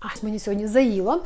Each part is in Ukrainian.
Аж мені сьогодні заїло.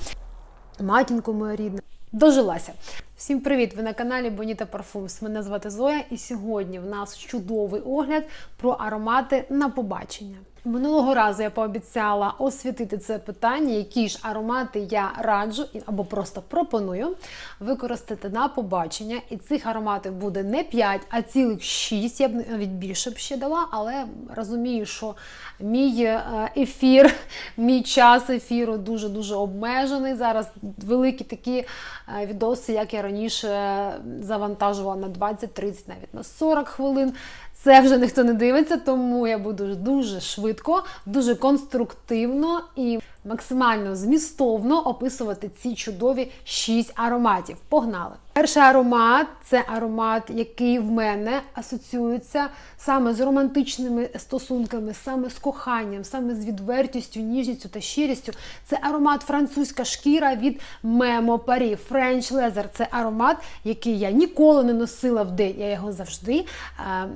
Матінку моя рідна. Дожилася. Всім привіт! Ви на каналі Боніта Парфумс. Мене звати Зоя, і сьогодні в нас чудовий огляд про аромати на побачення. Минулого разу я пообіцяла освітити це питання, які ж аромати я раджу або просто пропоную використати на побачення. І цих ароматів буде не 5, а цілих 6. Я б навіть більше б ще дала, але розумію, що мій е, ефір, мій час ефіру дуже дуже обмежений. Зараз великі такі е, відоси, як я раніше завантажувала на 20, 30, навіть на 40 хвилин. Це вже ніхто не дивиться, тому я буду дуже швидко, дуже конструктивно і максимально змістовно описувати ці чудові 6 ароматів. Погнали! Перший аромат це аромат, який в мене асоціюється саме з романтичними стосунками, саме з коханням, саме з відвертістю, ніжністю та щирістю. Це аромат французька шкіра від Memo Paris French Leather. Це аромат, який я ніколи не носила в день. Я його завжди е, е,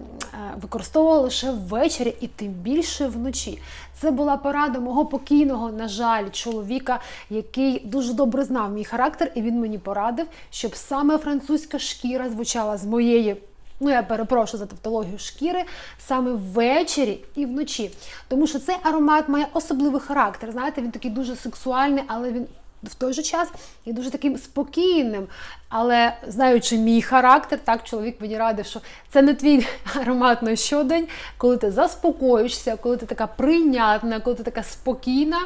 використовувала лише ввечері і тим більше вночі. Це була порада мого покійного, на жаль, чоловіка, який дуже добре знав мій характер, і він мені порадив, щоб саме французька шкіра звучала з моєї. Ну, я перепрошую за тавтологію шкіри саме ввечері і вночі. Тому що цей аромат має особливий характер. Знаєте, він такий дуже сексуальний, але він в той же час є дуже таким спокійним. Але знаючи мій характер, так чоловік мені радив, що це не твій аромат на щодень, коли ти заспокоїшся, коли ти така прийнятна, коли ти така спокійна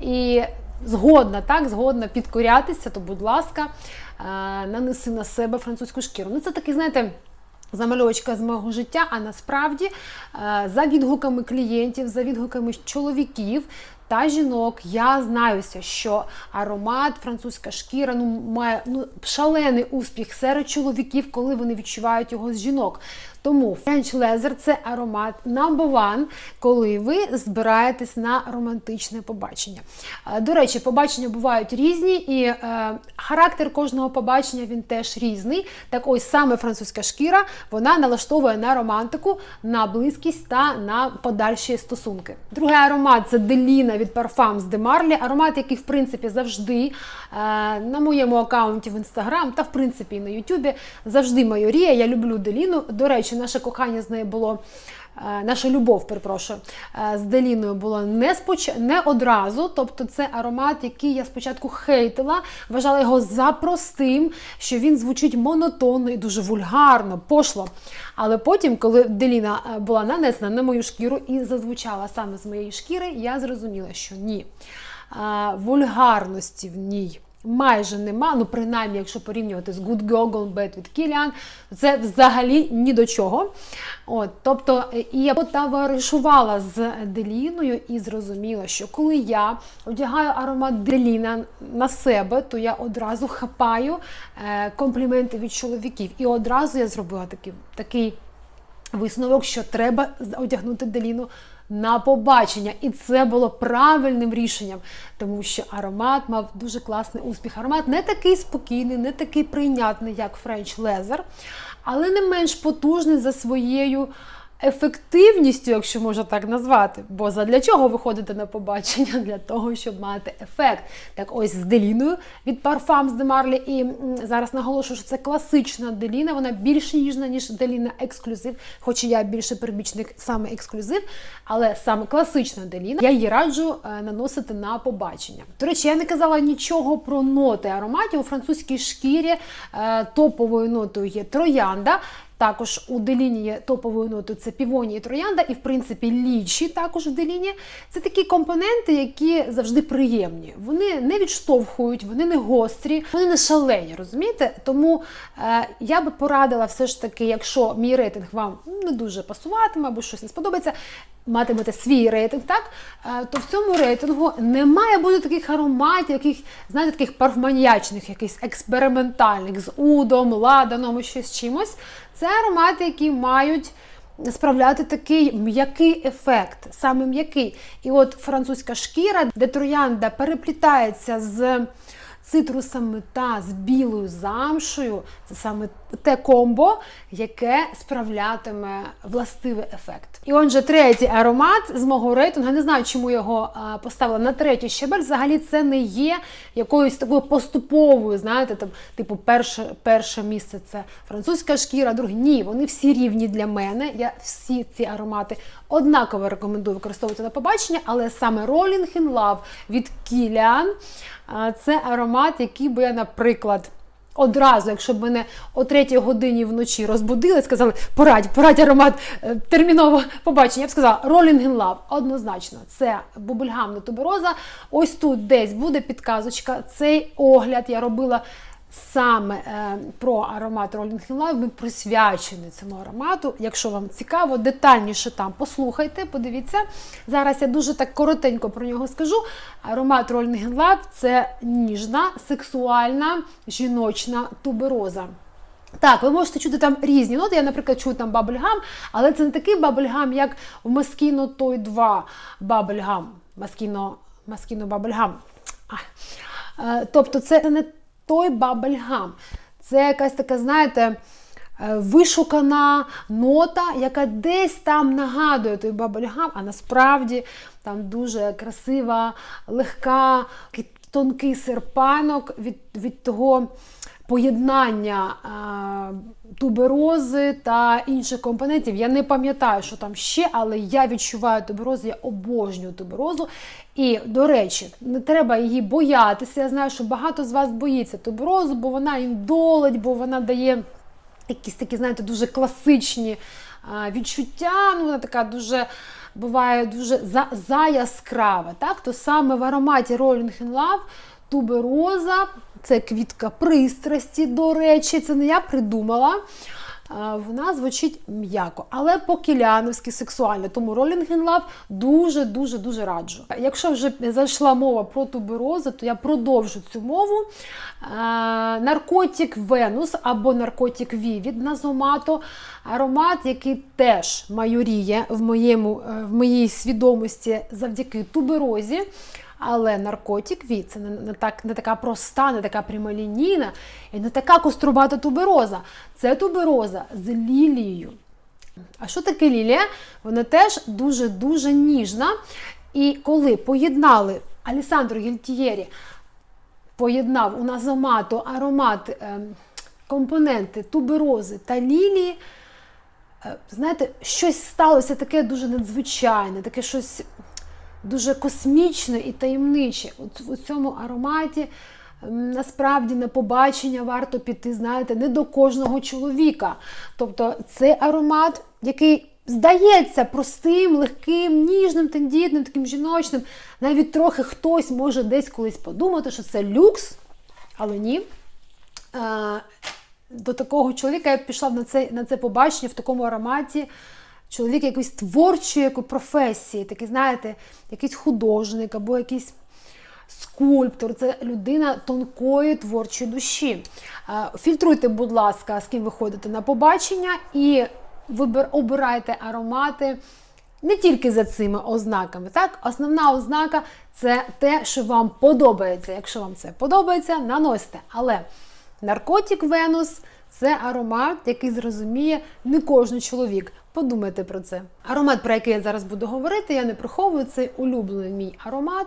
і згодна, так, згодна підкорятися, то, будь ласка, е, нанеси на себе французьку шкіру. Ну, це такий, знаєте. Замальовочка з мого життя, а насправді е, за відгуками клієнтів, за відгуками чоловіків та жінок, я знаюся, що аромат французька шкіра ну, має ну, шалений успіх серед чоловіків, коли вони відчувають його з жінок. Тому French Leather – це аромат number one, коли ви збираєтесь на романтичне побачення. Е, До речі, побачення бувають різні, і е, характер кожного побачення він теж різний. Так ось саме французька шкіра вона налаштовує на романтику, на близькість та на подальші стосунки. Другий аромат це Деліна від Parfums de Marly, аромат, який в принципі завжди е, на моєму аккаунті в інстаграм та в принципі і на Ютубі завжди майорія. Я люблю Деліну. До речі, наше кохання з нею було. е, Наша любов, перепрошую, е, з Деліною було не споч... не одразу. Тобто це аромат, який я спочатку хейтила, вважала його за простим, що він звучить монотонно і дуже вульгарно, пошло. Але потім, коли Деліна е, була нанесена на мою шкіру і зазвучала саме з моєї шкіри, я зрозуміла, що ні. Вульгарності в ній майже нема. Ну, принаймні, якщо порівнювати з Good Girl Gone Bad від Kilian, це взагалі ні до чого. От, тобто, і я потоваришувала з Деліною і зрозуміла, що коли я одягаю аромат Деліна на себе, то я одразу хапаю е, компліменти від чоловіків. І одразу я зробила такий, такий висновок, що треба одягнути Деліну на побачення. І це було правильним рішенням, тому що аромат мав дуже класний успіх. Аромат не такий спокійний, не такий прийнятний, як French Leather, але не менш потужний за своєю. Ефективністю, якщо можна так назвати, бо задля чого ви ходите на побачення? Для того, щоб мати ефект. Так ось з деліною від Parfums de Marly. І зараз наголошую, що це класична деліна, вона більш ніжна, ніж деліна ексклюзив, хоч я більше прибічник саме ексклюзив, але саме класична деліна, я її раджу е, наносити на побачення. До речі, я не казала нічого про ноти ароматів у французькій шкірі. е, Топовою нотою є троянда. Також у Деліні є топовою нотою це півоні і троянда, і в принципі лічі також в Деліні. Це такі компоненти, які завжди приємні. Вони не відштовхують, вони не гострі, вони не шалені, розумієте? Тому е, я би порадила все ж таки, якщо мій рейтинг вам не дуже пасуватиме або щось не сподобається, матимете свій рейтинг, так е, то в цьому рейтингу не має бути таких ароматів, яких, знаєте, таких парфманіячних, якихось експериментальних з удом, ладаном і щось чимось. Це аромати, які мають справляти такий м'який ефект, саме м'який. І от французька шкіра, де троянда переплітається з цитрусами та з білою замшею це саме те комбо, яке справлятиме властивий ефект. І отже, третій аромат з мого рейтингу. Я не знаю, чому його поставила на третій щебель. Взагалі це не є якоюсь такою поступовою, знаєте, там, типу, перше, перше місце це французька шкіра, друге ні, вони всі рівні для мене. Я всі ці аромати однаково рекомендую використовувати на побачення, але саме Rolling in Love від Kilian це аромат, який би я, наприклад. Одразу, якщо б мене о третій годині вночі розбудили, сказали, порадь, порадь аромат е, терміново побачення. Я б сказала, Rolling in Love, однозначно, це бубульгамна тубероза. Ось тут десь буде підказочка. Цей огляд я робила саме е, про аромат Rolling in Love. Він присвячений цьому аромату. Якщо вам цікаво, детальніше там послухайте, подивіться. Зараз я дуже так коротенько про нього скажу. Аромат Rolling in Love – це ніжна, сексуальна, жіночна тубероза. Так, ви можете чути там різні ноти. Я, наприклад, чую там бабельгам, але це не такий бабельгам, як в Маскіно Той 2 бабельгам. Маскіно, Маскіно бабельгам. Е, Тобто, це не той бабельгам. Це якась така, знаєте, е, вишукана нота, яка десь там нагадує той бабельгам, а насправді там дуже красива, легка, тонкий серпанок від, від того поєднання е, туберози та інших компонентів. Я не пам'ятаю, що там ще, але я відчуваю туберозу, я обожнюю туберозу. І, до речі, не треба її боятися. Я знаю, що багато з вас боїться туберозу, бо вона індолить, бо вона дає якісь такі, знаєте, дуже класичні а, відчуття. Ну, вона така дуже. Буває дуже за, заяскрава. Так? То саме в ароматі Rolling in Love тубероза, це квітка пристрасті, до речі, це не я придумала. Вона звучить м'яко, але по-кіляновськи сексуально. Тому Rolling in Love дуже-дуже дуже раджу. Якщо вже зайшла мова про туберозу, то я продовжу цю мову. Наркотик Венус або наркотик Ві від Назомато. Аромат, який теж майоріє в, моєму, е, в моїй свідомості завдяки туберозі. Але наркотик від це не, не, так, не така проста, не така прямолінійна і не така кострубата тубероза. Це тубероза з лілією. А що таке лілія? Вона теж дуже-дуже ніжна. І коли поєднали Алісандро Гільтієрі, поєднав у Назомато аромат, е, компоненти туберози та лілії, е, знаєте, щось сталося таке дуже надзвичайне, таке щось дуже космічне і таємниче. От у цьому ароматі насправді на побачення варто піти, знаєте, не до кожного чоловіка. Тобто цей аромат, який здається простим, легким, ніжним, тендітним, таким жіночним, навіть трохи хтось може десь колись подумати, що це люкс, але ні. Е, До такого чоловіка я пішла на це, на це побачення в такому ароматі чоловік якоїсь творчої професії, такий, знаєте, якийсь художник або якийсь скульптор, це людина тонкої творчої душі. Фільтруйте, будь ласка, з ким ви ходите на побачення, і вибир, обирайте аромати. Не тільки за цими ознаками, так? Основна ознака це те, що вам подобається. Якщо вам це подобається, наносьте. Але наркотик Венус це аромат, який зрозуміє не кожен чоловік. Подумайте про це. Аромат, про який я зараз буду говорити, я не приховую, це улюблений мій аромат.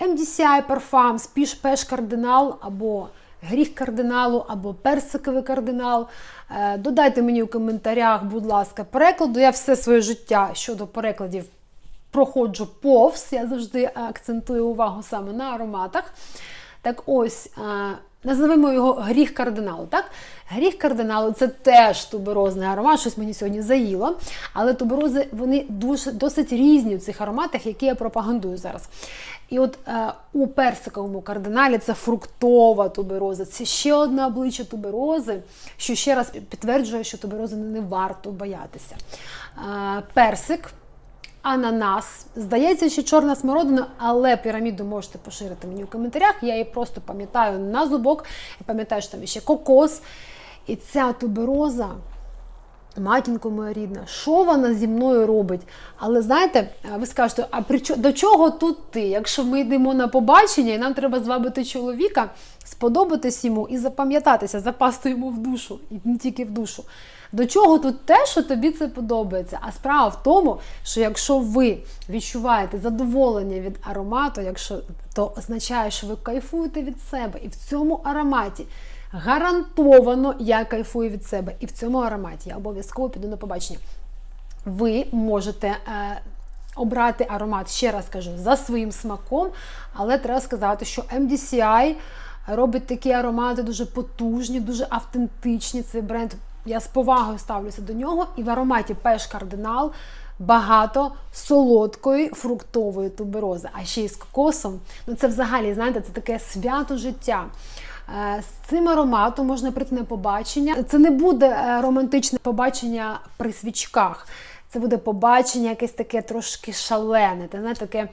MDCI Parfum Спіш Пеш Кардинал або Гріх кардиналу, або персиковий кардинал. Е, Додайте мені у коментарях, будь ласка, перекладу. Я все своє життя щодо перекладів проходжу повз. Я завжди акцентую увагу саме на ароматах. Так ось, е, називаємо його гріх кардиналу. Так? Гріх кардиналу це теж туберозний аромат, щось мені сьогодні заїло. Але туберози вони дуже, досить різні в цих ароматах, які я пропагандую зараз. І от е, у персиковому кардиналі це фруктова тубероза. Це ще одне обличчя туберози, що ще раз підтверджує, що туберози не варто боятися. Е, персик. Ананас. Здається, що чорна смородина, але піраміду можете поширити мені в коментарях. Я її просто пам'ятаю на зубок. Я пам'ятаю, що там ще кокос. І ця тубероза матінко моя рідна, що вона зі мною робить? Але знаєте, ви скажете, а при чо- до чого тут ти? Якщо ми йдемо на побачення і нам треба звабити чоловіка, сподобатись йому і запам'ятатися, запасти йому в душу, і не тільки в душу. До чого тут те, що тобі це подобається? А справа в тому, що якщо ви відчуваєте задоволення від аромату, якщо то означає, що ви кайфуєте від себе, і в цьому ароматі гарантовано я кайфую від себе, і в цьому ароматі я обов'язково піду на побачення. Ви можете. Е, Обрати аромат, ще раз кажу, за своїм смаком, але треба сказати, що MDCI робить такі аромати дуже потужні, дуже автентичні. Цей бренд я з повагою ставлюся до нього. І в ароматі Пеш Кардинал багато солодкої фруктової туберози, а ще й з кокосом. Ну це взагалі, знаєте, це таке свято життя. Е, З цим ароматом можна прийти на побачення. Це не буде е, романтичне побачення при свічках. Це буде побачення якесь таке трошки шалене, та знаєте, таке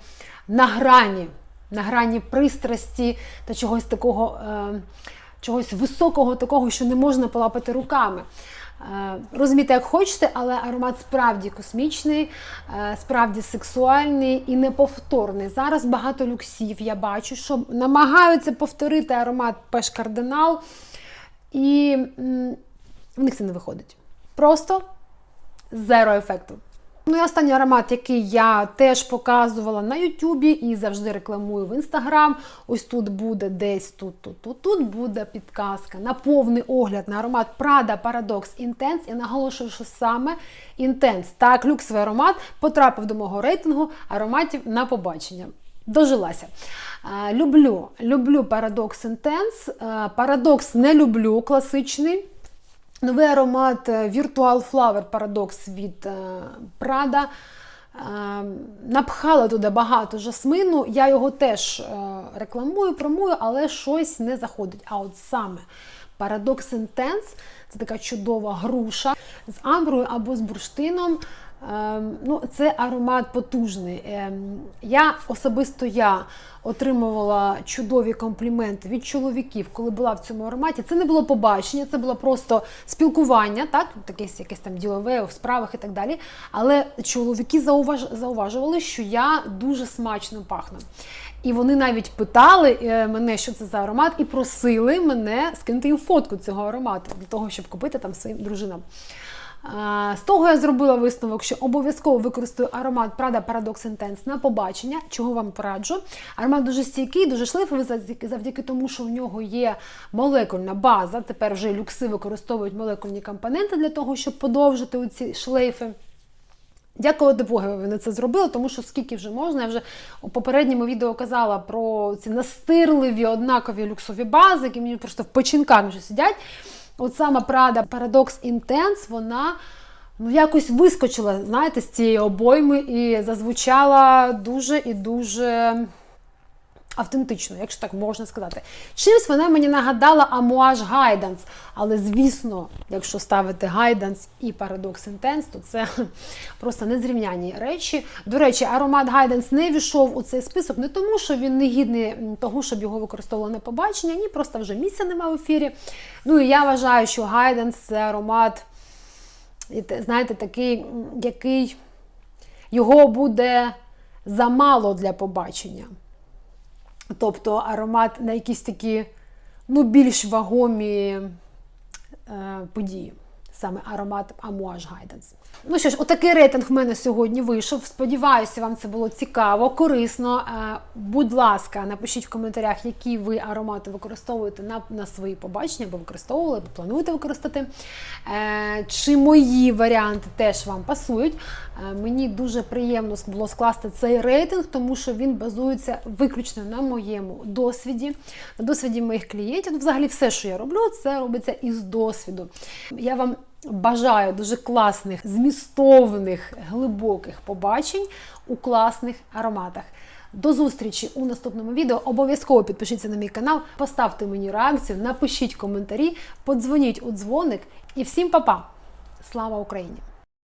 на грані, на грані пристрасті та чогось такого, е, чогось високого, такого, що не можна полапати руками. Е, Розумієте, як хочете, але аромат справді космічний, е, справді сексуальний і неповторний. Зараз багато люксів я бачу, що намагаються повторити аромат Пеш Кардинал, і в них це не виходить. Просто зеро ефекту. Ну і останній аромат, який я теж показувала на Ютубі і завжди рекламую в Інстаграм. Ось тут буде десь тут, тут, тут, тут буде підказка на повний огляд на аромат Prada Paradox Intense. Я наголошую, що саме Intense, так, люксовий аромат потрапив до мого рейтингу ароматів на побачення. Дожилася. Люблю, люблю Paradox Intense. Paradox не люблю класичний. Новий аромат е, Virtual Flower Paradox від е, Prada. Е, Напхала туди багато жасмину. Я його теж рекламую, промую, але щось не заходить. А от саме Paradox Intense це така чудова груша з амброю або з бурштином. Ем, Ну, це аромат потужний. Ем, Я особисто я отримувала чудові компліменти від чоловіків, коли була в цьому ароматі. Це не було побачення, це було просто спілкування, так, якесь, якесь там ділове в справах і так далі. Але чоловіки зауваж, зауважували, що я дуже смачно пахну. І вони навіть питали е, мене, що це за аромат, і просили мене скинути їм фотку цього аромату для того, щоб купити там своїм дружинам. З того я зробила висновок, що обов'язково використаю аромат Prada Paradox Intense на побачення, чого вам пораджу. Аромат дуже стійкий, дуже завдяки, завдяки тому, що в нього є молекульна база. Тепер вже люкси використовують молекульні компоненти для того, щоб подовжити ці шлейфи. Дякувати Богу, вони це зробили, тому що скільки вже можна. Я вже у попередньому відео казала про ці настирливі однакові люксові бази, які мені просто в печінках вже сидять. От саме Прада Парадокс Інтенс, вона ну, якось вискочила, знаєте, з цієї обойми і зазвучала дуже і дуже автентично, якщо так можна сказати. Чимсь вона мені нагадала Amouage Guidance, але звісно, якщо ставити Guidance і Paradox Intense, то це просто незрівняні речі. До речі, аромат Guidance не війшов у цей список не тому, що він не гідний того, щоб його використовували на побачення, ні, просто вже місця немає в ефірі. Ну і я вважаю, що Guidance це аромат, знаєте, такий, який його буде замало для побачення. Тобто аромат на якісь такі ну, більш вагомі е, події. Саме аромат Amouage Guidance. Ну що ж, отакий рейтинг в мене сьогодні вийшов. Сподіваюся, вам це було цікаво, корисно. Е, будь ласка, напишіть в коментарях, які ви аромати використовуєте на, на свої побачення, або використовували, або плануєте використати. Е, чи мої варіанти теж вам пасують. Е, мені дуже приємно було скласти цей рейтинг, тому що він базується виключно на моєму досвіді, на досвіді моїх клієнтів. Ну, взагалі, все, що я роблю, це робиться із досвіду. Я вам бажаю дуже класних, змістовних, глибоких побачень у класних ароматах. До зустрічі у наступному відео. Обов'язково підпишіться на мій канал, поставте мені реакцію, напишіть коментарі, подзвоніть у дзвоник і всім па-па! Слава Україні!